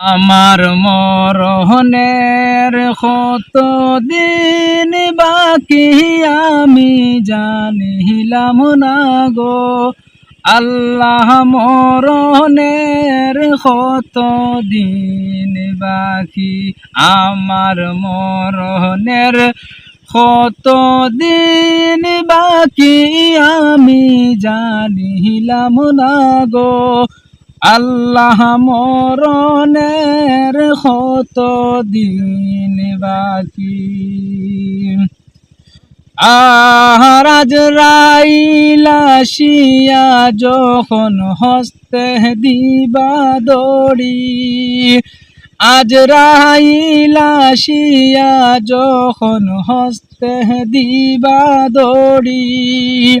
আমার মরহনের কত দিন বাকি আমি জানিলাম না গো। আল্লাহ মরহনের কত দিন বাকি আমার মরহনের কত দিন বাকি আমি জানিলাম না গো। আল্লাহ মরণের কত দিন বাকি? আহারাজ রাইলাসিয়া যখন হস্তে দিবা দড়ি, আজ রাইলাসিয়া যখন হস্তে দিবা দড়ি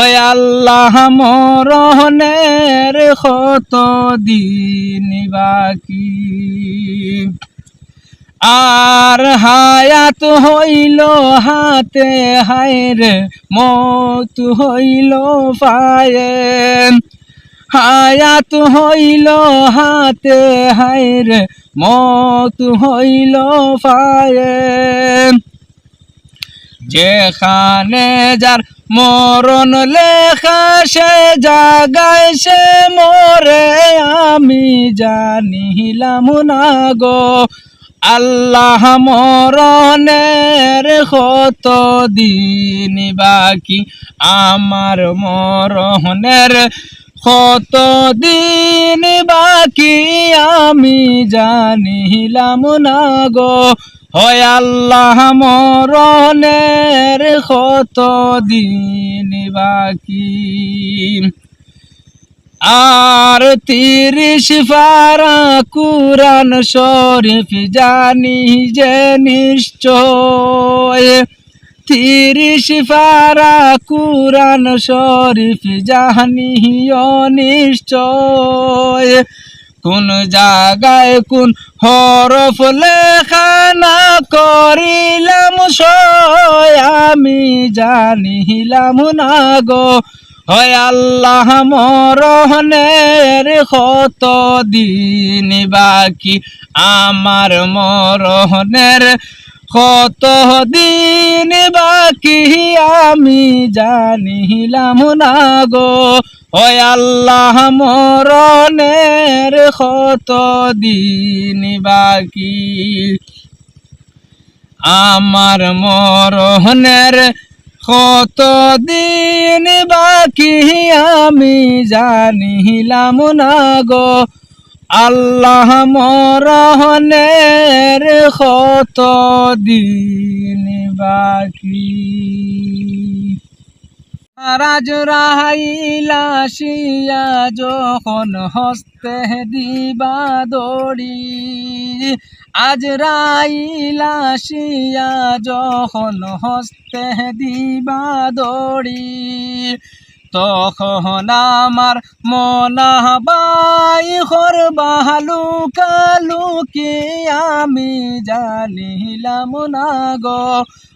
ওই আল্লাহ মরণের কত দিন বাকি? আর হায়াত হইল হাতে হায়রে, মত হইল পায়ে। হায়াত হইল হাতে হায়রে, মত হইল পায়ে। যেখানে যার মরণ লেখা সে জাগায় সে মরে আমি জানিলাম না গো। আল্লাহ মরণের কত দিন বাকি? আমার মরণের কত দিন বাকি? আমি জানিলাম না গো। হয় আল্লাহ মরণের কত দিন বাকি? আর তিরিশ পারা কুরান শরীফ জানি যে নিশ্চয়। তিরিশ পারা কুরান শরীফ জানি নিশ্চয়। কোন জায়গায় কোন হরফ লেখানা করিলাম আমি জানিলাম না গো। হয় আল্লাহ মরহনের কত দিন বাকি? আমার মরহনের কত দিন বাকি? আমি জানিলাম না গো। ওই আল্লাহ মরণের কত দিন বাকি? আমার মরণের কত দিন বাকি? আমি জানিলাম না গো। আল্লাহ মরহনের কত দিন বাকি? রাজ রাহাইলাসিয়া যখন হস্তে দিবা দড়ি আজ রাইলাসিয়া যখন হস্তে দিবা দড়ি তখন আমার মনাবাই হর বাহালু কালু আমি জানিলাম না গো